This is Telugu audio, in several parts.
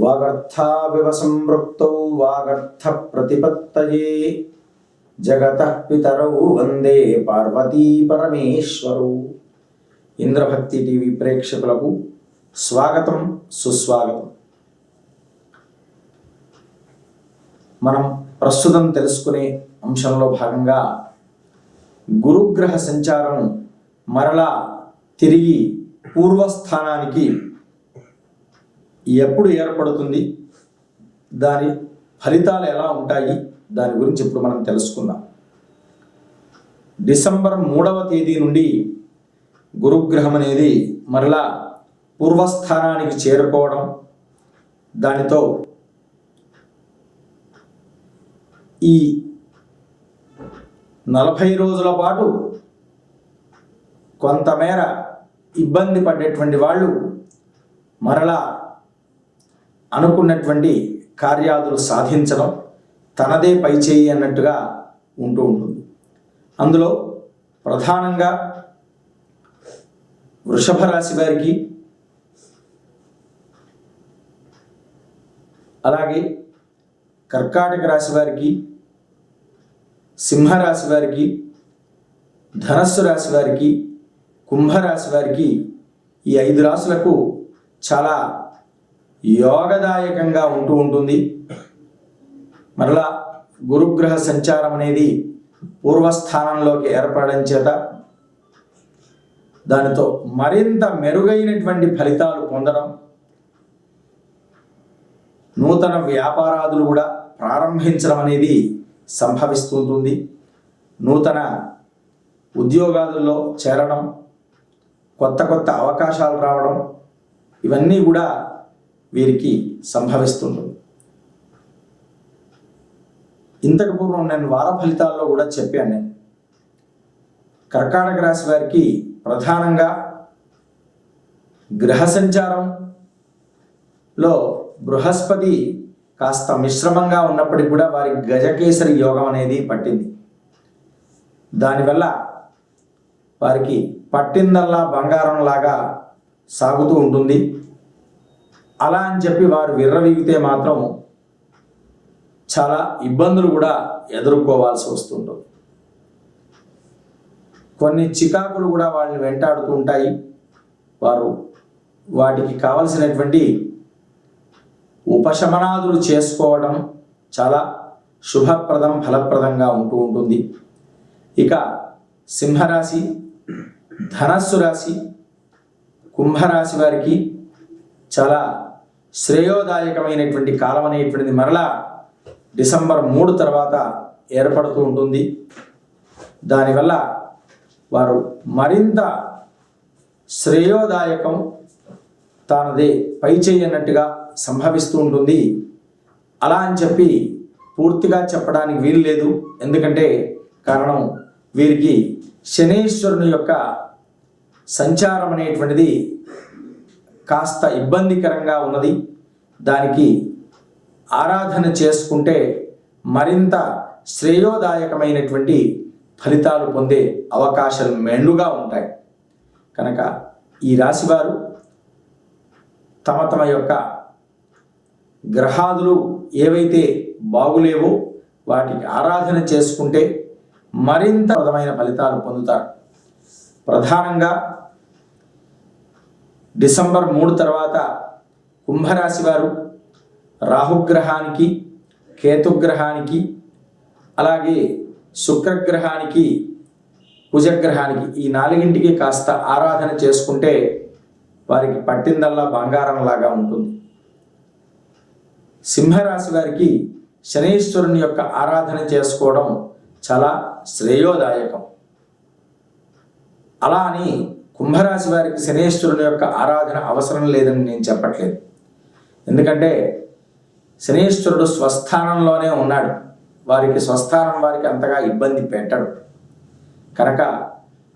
వాగర్థావివ సంపృక్తౌ వాగర్థ ప్రతిపత్తయే జగత పితరౌ వందే పార్వతీ పరమేశ్వరౌ. ఇంద్రభక్తి టీవీ ప్రేక్షకులకు స్వాగతం సుస్వాగతం. మనం ప్రస్తుతం తెలుసుకునే అంశంలో భాగంగా గురుగ్రహ సంచారం మరలా తిరిగి పూర్వస్థానానికి ఎప్పుడు ఏర్పడుతుంది? దాని ఫలితాలు ఎలా ఉంటాయి? దాని గురించి ఇప్పుడు మనం తెలుసుకుందాం. డిసెంబర్ మూడవ తేదీ నుండి గురుగ్రహం అనేది మరలా పూర్వస్థానానికి చేరుకోవడం దానితో ఈ నలభై రోజుల పాటు కొంతమేర ఇబ్బంది పడేటువంటి వాళ్ళు మరలా అనుకున్నటువంటి కార్యాదులు సాధించడం తనదే పై చేయి అన్నట్టుగా ఉంటూ ఉంటుంది. అందులో ప్రధానంగా వృషభ రాశి వారికి అలాగే కర్కాటక రాశి వారికి సింహరాశి వారికి ధనస్సు రాశి వారికి కుంభరాశి వారికి ఈ ఐదు రాశులకు చాలా యోగదాయకంగా ఉంటూ ఉంటుంది. మరలా గురుగ్రహ సంచారం అనేది పూర్వస్థానంలోకి ఏర్పడడం చేత దానితో మరింత మెరుగైనటువంటి ఫలితాలు పొందడం నూతన వ్యాపారాదులు కూడా ప్రారంభించడం అనేది సంభవిస్తుంటుంది. నూతన ఉద్యోగాలలో చేరడం కొత్త కొత్త అవకాశాలు రావడం ఇవన్నీ కూడా వీరికి సంభవిస్తుంటుంది. ఇంతకు పూర్వం నేను వార ఫలితాల్లో కూడా చెప్పాను. నేను కర్కాటక రాశి వారికి ప్రధానంగా గ్రహ సంచారంలో బృహస్పతి కాస్త మిశ్రమంగా ఉన్నప్పటికీ కూడా వారి గజకేసరి యోగం అనేది పట్టింది. దానివల్ల వారికి పట్టిందల్లా బంగారంలాగా సాగుతూ ఉంటుంది. అలా అని చెప్పి వారు విర్రవీగితే మాత్రం చాలా ఇబ్బందులు కూడా ఎదుర్కోవాల్సి వస్తుంటుంది కొన్ని చికాకులు కూడా వాళ్ళని వెంటాడుతూ ఉంటాయి. వారు వాటికి కావలసినటువంటి ఉపశమనాదులు చేసుకోవడం చాలా శుభప్రదం ఫలప్రదంగా ఉంటూ ఉంటుంది. ఇక సింహరాశి ధనస్సు రాశి కుంభరాశి వారికి చాలా శ్రేయోదాయకమైనటువంటి కాలం అనేటువంటిది మరలా డిసెంబర్ మూడు తర్వాత ఏర్పడుతూ ఉంటుంది. దానివల్ల వారు మరింత శ్రేయోదాయకం తానదే పై చేయనట్టుగా సంభవిస్తూ ఉంటుంది. అలా అని చెప్పి పూర్తిగా చెప్పడానికి వీలు లేదు. ఎందుకంటే కారణం వీరికి శనేశ్వరుని యొక్క సంచారం అనేటువంటిది కాస్త ఇబ్బందికరంగా ఉన్నది. దానికి ఆరాధన చేసుకుంటే మరింత శ్రేయోదాయకమైనటువంటి ఫలితాలు పొందే అవకాశాలు మెండుగా ఉంటాయి. కనుక ఈ రాశివారు తమ తమ యొక్క గ్రహాదులు ఏవైతే బాగులేవో వాటికి ఆరాధన చేసుకుంటే మరింత ప్రదమైన ఫలితాలు పొందుతారు. ప్రధానంగా డిసెంబర్ మూడు తర్వాత కుంభరాశి వారు రాహుగ్రహానికి కేతుగ్రహానికి అలాగే శుక్రగ్రహానికి కుజగ్రహానికి ఈ నాలుగింటికి కాస్త ఆరాధన చేసుకుంటే వారికి పట్టిందల్లా బంగారంలాగా ఉంటుంది. సింహరాశి వారికి శనీశ్వరుని యొక్క ఆరాధన చేసుకోవడం చాలా శ్రేయోదాయకం. అలా అని కుంభరాశి వారికి శనేశ్వరుని యొక్క ఆరాధన అవసరం లేదని నేను చెప్పట్లేదు. ఎందుకంటే శనేశ్వరుడు స్వస్థానంలోనే ఉన్నాడు. వారికి స్వస్థానం వారికి అంతగా ఇబ్బంది పెట్టడు. కనుక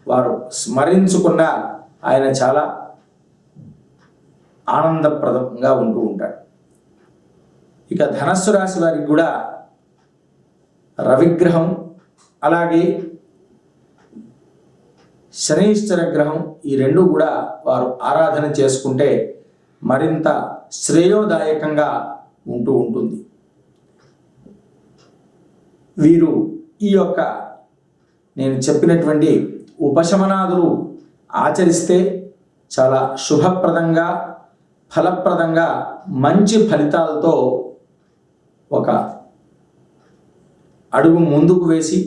వారు స్మరించుకున్న ఆయన చాలా ఆనందప్రదంగా ఉంటూ ఉంటాడు. ఇక ధనస్సు రాశి వారికి కూడా రవిగ్రహం అలాగే శనీశ్వర గ్రహం ఈ రెండు కూడా వారు ఆరాధన చేసుకుంటే మరింత శ్రేయోదాయకంగా ఉంటూ ఉంటుంది. వీరు ఈ యొక్క నేను చెప్పినటువంటి ఉపశమనాదులు ఆచరిస్తే చాలా శుభప్రదంగా ఫలప్రదంగా మంచి ఫలితాలతో ఒక అడుగు ముందుకు వేసి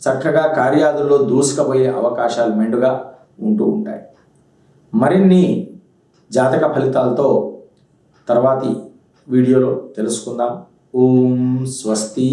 చక్కగా కార్యాదుల్లో దూసుకుపోయే అవకాశాలు మెండుగా ఉంటూ ఉంటాయి. మరిన్ని జాతక ఫలితాలతో తర్వాతి వీడియోలో తెలుసుకుందాం. ఓం స్వస్తి.